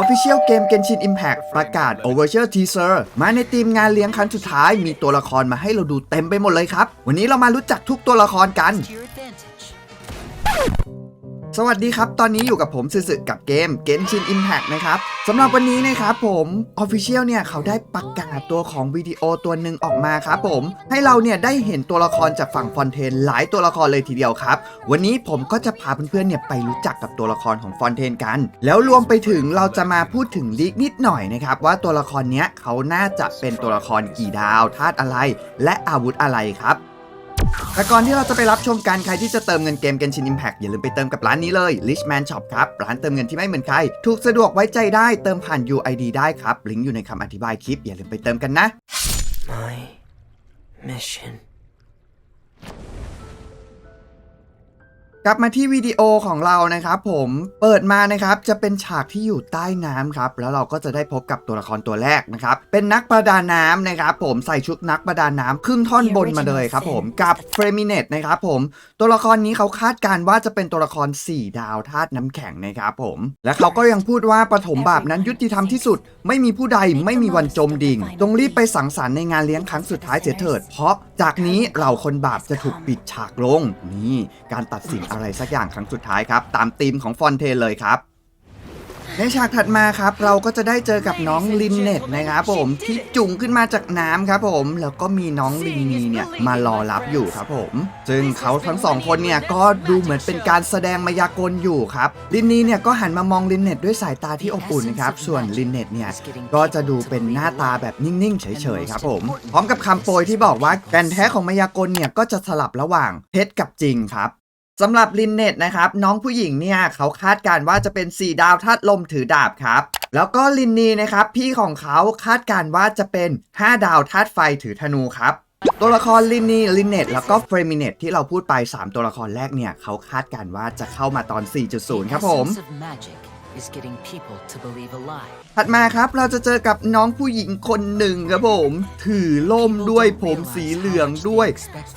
Official Game Genshin Impact ประกาศ Overture Teaser มาในทีมงานเลี้ยงครั้งสุดท้ายมีตัวละครมาให้เราดูเต็มไปหมดเลยครับ วันนี้เรามารู้จักทุกตัวละครกัน สวัสดีครับ ตอนนี้อยู่กับผมสึๆกับเกม Genshin Impact นะครับสำหรับวันนี้นะครับผม Official เนี่ยเขาได้ประกาศตัวของวิดีโอตัวหนึ่งออกมาครับผม ให้เราเนี่ยได้เห็นตัวละครจากฝั่งฟอนเทนหลายตัวละครเลยทีเดียวครับ วันนี้ผมก็จะพาเพื่อนๆเนี่ยไปรู้จักกับตัวละครของฟอนเทนกัน แล้วรวมไปถึงเราจะมาพูดถึงลีกนิดหน่อยนะครับว่าตัวละครเนี้ยเขาน่าจะเป็นตัวละครกี่ดาวธาตุอะไร และอาวุธอะไรครับ แต่ก่อนที่เราจะไปรับชมการใครที่จะเติมเงินเกม Genshin Impact อย่าลืมไปเติมกับร้านนี้เลย Richman Shop ครับ ร้านเติมเงินที่ไม่เหมือนใคร ถูกสะดวกไว้ใจได้เติมผ่าน UID ได้ครับ ลิงก์อยู่ในคำอธิบายคลิป อย่าลืมไปเติมกันนะ My mission. กลับมาที่วิดีโอของเรานะครับผมเปิดมานะครับจะเป็นฉากที่อยู่ใต้น้ำครับแล้วเราก็จะได้พบกับตัวละครตัวแรกนะครับเป็นนักประดาน้ำนะครับผมใส่ชุดนักประดาน้ำครึ่งท่อนบนมาเลยครับผมกับเฟรมิเนตนะครับผมตัวละครนี้เขาคาดการณ์ว่าจะเป็นตัวละคร 4 ดาวธาตุน้ำแข็งนะครับผมและเขาก็ยังพูดว่าปฐมบาปนั้นยุติธรรมที่สุด ไม่มีผู้ใดไม่มีวันจมดิ่งจงรีบไปสังสรรค์ในงานเลี้ยงครั้งสุดท้ายเสียเถิด เพราะจากนี้เหล่าคนบาปจะถูกปิดฉากลงนี่การตัดสินอะไรสักอย่างครั้งสุดท้ายครับ ตามธีมของฟอนเทนเลยครับ ในฉากถัดมาครับ เราก็จะได้เจอกับน้องลินเน็ตนะครับผมที่จุ่งขึ้นมาจากน้ำครับผมแล้วก็มีน้องลินนีเนี่ยมารอรับอยู่ครับผมซึ่งเขาทั้งสองคนเนี่ยก็ดูเหมือนเป็นการแสดงมายากลอยู่ครับลินนีเนี่ยก็หันมามองลินเน็ตด้วยสายตาที่อบอุ่นนะครับส่วนลินเน็ตเนี่ยก็จะดูเป็นหน้าตาแบบนิ่งๆเฉยๆครับผมพร้อมกับคำโปรยที่บอกว่าแก่นแท้ของมายากลเนี่ยก็จะสลับระหว่างเท็จกับจริงครับ สำหรับลินเน็ตนะครับ น้องผู้หญิงเนี่ยเขาคาดการณ์ว่าจะเป็น 4 ดาวธาตุลมถือดาบครับ แล้วก็ลินนีนะครับ พี่ของเขาคาดการณ์ว่าจะเป็น 5 ดาวธาตุไฟถือธนูครับตัวละครลินนีลินเนตแล้วก็เฟรมิเนตที่เราพูดไป 3 ตัวละครแรกเนี่ย เขาคาดการณ์ว่าจะเข้ามาตอน 4.0 ครับผม magic is getting people to believe a lie. ถัดมาครับเราจะเจอกับน้องผู้หญิงคนหนึ่งครับผม ถือล่มด้วยผมสีเหลืองด้วย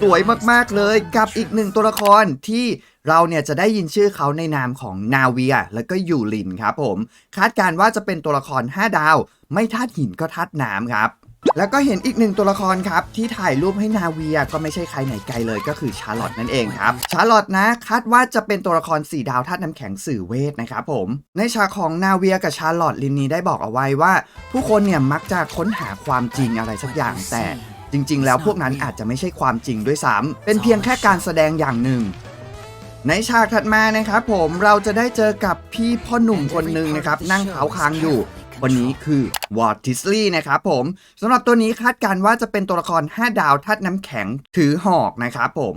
สวยมากๆเลยกับอีกหนึ่งตัวละครที่เราเนี่ยจะได้ยินชื่อเขาในนามของนาเวีย แล้วก็ยูลินครับผม คาดการณ์ว่าจะเป็นตัวละคร 5 ดาว ไม่ทัดหินก็ทัดน้ำครับ แล้วก็เห็นอีกหนึ่งตัวละครครับ ที่ถ่ายรูปให้นาเวียก็ไม่ใช่ใครไหนไกลเลยก็คือชาร์ลอตนั่นเองครับ ชาร์ลอตนะคาดว่าจะเป็นตัวละคร4ดาวธาตุน้ำแข็งสื่อเวทนะครับผม ในฉากของนาเวียกับชาร์ลอตลินนีได้บอกเอาไว้ว่า ผู้คนเนี่ยมักจะค้นหาความจริงอะไรสักอย่างแต่จริง ๆ แล้วพวกนั้นอาจจะไม่ใช่ความจริงด้วยซ้ำเป็นเพียงแค่การแสดงอย่างหนึ่งในฉากถัดมานะครับผมเราจะได้เจอกับพี่พ่อหนุ่มคนหนึ่งนะครับนั่งเท้าคางอยู่ วันนี้คือวอร์ติสลีนะครับผมสำหรับตัวนี้คาดการณ์ว่าจะเป็นตัวละคร 5 ดาวธาตุน้ำแข็งถือหอกนะครับผม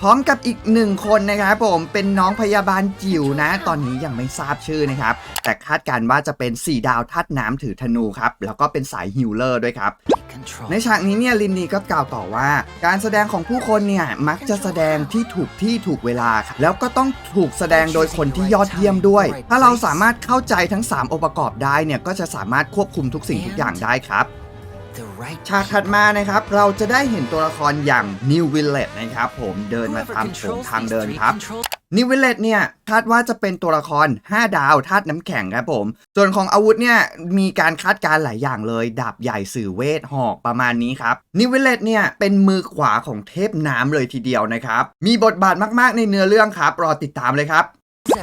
พร้อมกับอีกหนึ่งคนนะครับผมเป็นน้องพยาบาลจิ๋วนะ ตอนนี้ยังไม่ทราบชื่อนะครับ แต่คาดการณ์ว่าจะเป็น 4 ดาวธาตุน้ำถือธนูครับ แล้วก็เป็นสายฮิลเลอร์ด้วยครับ Control. ในฉากนี้เนี่ยลินนีก็กล่าวต่อว่า การแสดงของผู้คนเนี่ยมักจะแสดงที่ถูกที่ถูกเวลาครับแล้วก็ต้องถูกแสดงโดยคนที่ยอดเยี่ยมด้วย ถ้าเราสามารถเข้าใจทั้ง 3 องค์ประกอบได้เนี่ยก็จะสามารถควบคุมทุกสิ่งทุกอย่างได้ครับ The right ฉากถัดมานะครับ เราจะได้เห็นตัวละครอย่างนิววิลเลตนะครับ ผมเดินมา Whoever ตามโถง controls ทาง these เดิน three ครับ controls นิววิลเลตเนี่ยคาดว่าจะเป็นตัวละคร 5 ดาวธาตุน้ำแข็งครับผม ส่วนของอาวุธเนี่ยมีการคาดการณ์หลายอย่างเลย ดาบใหญ่สื่อเวทหอกประมาณนี้ครับนิววิลเลตเนี่ยเป็นมือขวาของเทพน้ำเลยทีเดียวนะครับ มีบทบาทมากๆในเนื้อเรื่องครับ รอติดตามเลยครับ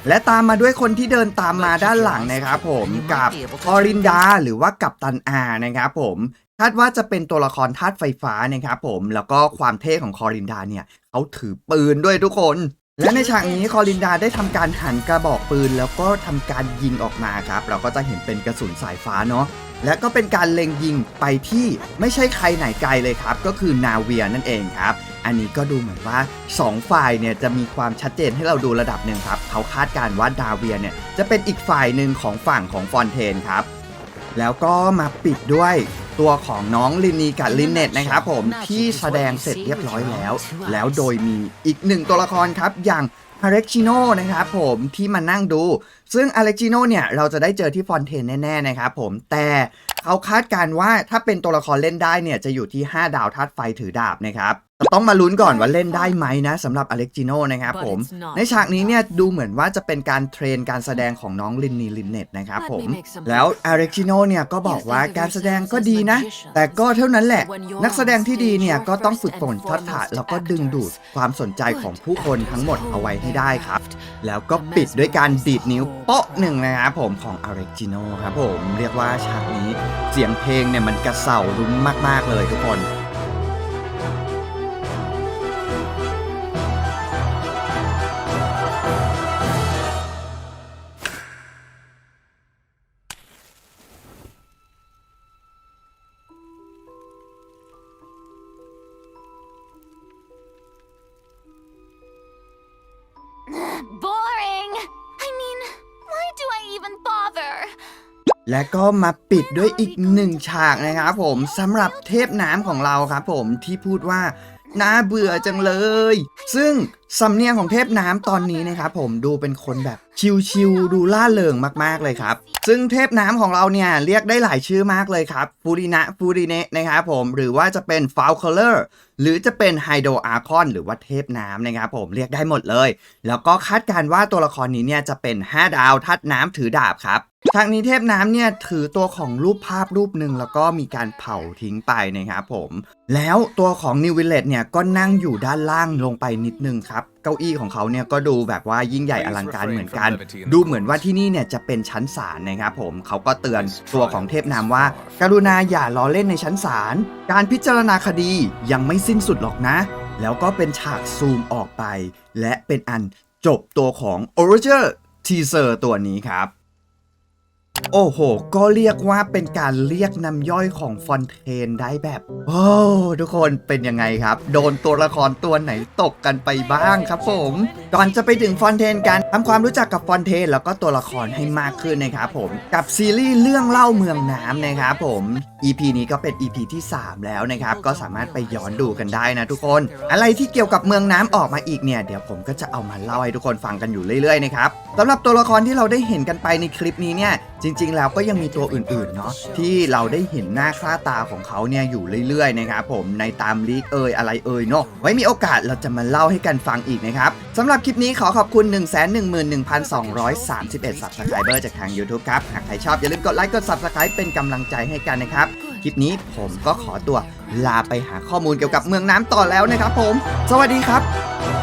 และตามมาด้วยคนที่เดินตามมาด้านหลังนะครับผมกับออรินดาหรือว่ากับตันอานะครับผม คาดว่าจะเป็นตัวละครธาตุไฟฟ้านะครับผมแล้วก็ความเท่ของคอรินดาเนี่ยเขาถือปืนด้วยทุกคน และในฉากนี้คอรินดาได้ทำการหันกระบอกปืน แล้วก็ทำการยิงออกมาครับ เราก็จะเห็นเป็นกระสุนสายฟ้าเนาะและก็เป็นการเล็งยิงไปที่ไม่ใช่ใครไหนไกลเลยครับ ก็คือนาเวียนั่นเองครับ อันนี้ก็ดูเหมือนว่า 2 ฝ่ายเนี่ยจะมีความชัดเจนให้เราดูระดับหนึ่งครับ เขาคาดการว่านาเวียเนี่ยจะเป็นอีกฝ่ายหนึ่งของฝั่งของฟอนเทนครับ แล้วก็มาปิดด้วยตัวของน้องลินนีกับลินเน็ตนะครับผมที่แสดงเสร็จเรียบร้อยแล้ว แล้วโดยมีอีกหนึ่งตัวละครครับอย่างอเล็กชิโนนะครับผมที่มานั่งดู ซึ่งอเล็กชิโนเนี่ยเราจะได้เจอที่ฟอนเทนแน่ๆนะครับผมแต่เขาคาดการณ์ว่าถ้าเป็นตัวละครเล่นได้เนี่ยจะอยู่ที่ 5 ดาวธาตุไฟถือดาบนะครับ แต่ต้องมาลุ้นก่อนว่าเล่นได้ไหมนะสำหรับอเล็กจิโนนะครับผม ในฉากนี้เนี่ยดูเหมือนว่าจะเป็นการเทรนการแสดงของน้องลินนีลินเน็ตนะครับผม แล้วอเล็กจิโนเนี่ยก็บอกว่าการแสดงก็ดีนะ แต่ก็เท่านั้นแหละ นักแสดงที่ดีเนี่ยก็ต้องฝึกฝนทักษะแล้วก็ดึงดูดความสนใจของผู้คนทั้งหมดเอาไว้ให้ได้ครับ แล้วก็ปิดด้วยการดีดนิ้วโป๊ะหนึ่งนะครับผมของอเล็กจิโนครับผมเรียกว่าฉากนี้เสียงเพลงเนี่ยมันกระเสารุ้งมาก ๆเลยทุกคน และก็มาปิดด้วยอีกหนึ่งฉากนะครับผมสำหรับเทพน้ำของเราครับผมที่พูดว่าน่าเบื่อจังเลย ซึ่งสำเนียงของเทพน้ำตอนนี้นะครับผมดูเป็นคนแบบชิวๆดูล่าเริงมากๆเลยครับ ซึ่งเทพน้ำของเราเนี่ยเรียกได้หลายชื่อมากเลยครับฟูรินะฟูริเนะนะครับผมหรือว่าจะเป็นฟาวเคอร์หรือจะเป็นไฮโดอาร์คอนหรือว่าเทพน้ำนะครับผมเรียกได้หมดเลย แล้วก็คาดการณ์ว่าตัวละครนี้เนี่ยจะเป็น 5 ดาวทัดน้ำถือดาบครับ ทางนี้เทพน้ำเนี่ยถือตัวของรูปภาพรูปหนึ่งแล้วก็มีการเผาทิ้งไปนะครับผม แล้วตัวของนิววิลเลตเนี่ยก็นั่งอยู่ด้านล่างลงไปนิดนึงครับ เก้าอี้ของเขาเนี่ยก็ดูแบบว่ายิ่งใหญ่อลังการเหมือนกัน ดูเหมือนว่าที่นี่เนี่ยจะเป็นชั้นศาลนะครับผมเขาก็เตือนตัวของเทพนามว่า การุณาอย่าล้อเล่นในชั้นศาลการพิจารณาคดียังไม่สิ้นสุดหรอกนะ แล้วก็เป็นฉากซูมออกไป และเป็นอันจบตัวของ o r i g i n a l Teaser ตัวนี้ครับ โอ้โห ก็เรียกว่าเป็นการเรียกน้ำย่อยของฟอนเทนได้แบบ โอ้ทุกคนเป็นยังไงครับ โดนตัวละครตัวไหนตกกันไปบ้างครับผม ก่อนจะไปถึงฟอนเทนกันทำความรู้จักกับฟอนเทนแล้วก็ตัวละครให้มากขึ้นนะครับผม กับซีรีส์เรื่องเล่าเมืองน้ำนะครับผม EP นี้ก็เป็น EP ที่ 3 แล้วนะครับ ก็สามารถไปย้อนดูกันได้นะทุกคน อะไรที่เกี่ยวกับเมืองน้ำออกมาอีกเนี่ย เดี๋ยวผมก็จะเอามาเล่าให้ทุกคนฟังกันอยู่เรื่อยๆนะครับสำหรับตัวละครที่เราได้เห็นกันไปในคลิปนี้เนี่ยจริงๆ แล้วก็ยังมีตัวอื่นๆ เนาะที่เราได้เห็นหน้าค่าตาของเขาเนี่ยอยู่เรื่อยๆ นะครับผมในตามลีกเอยอะไรเอยเนาะไว้มีโอกาสเราจะมาเล่าให้กันฟังอีกนะครับสำหรับคลิปนี้ขอขอบคุณ 1 1 1 2 3 1 Subscriber จากทาง YouTube ครับ หากใครชอบอย่าลืมกดไลค์กด Subscribe เป็นกำลังใจให้กันนะครับ คลิปนี้ผมก็ขอตัวลาไปหาข้อมูลเกี่ยวกับเมืองน้ำต่อแล้วนะครับผม สวัสดีครับ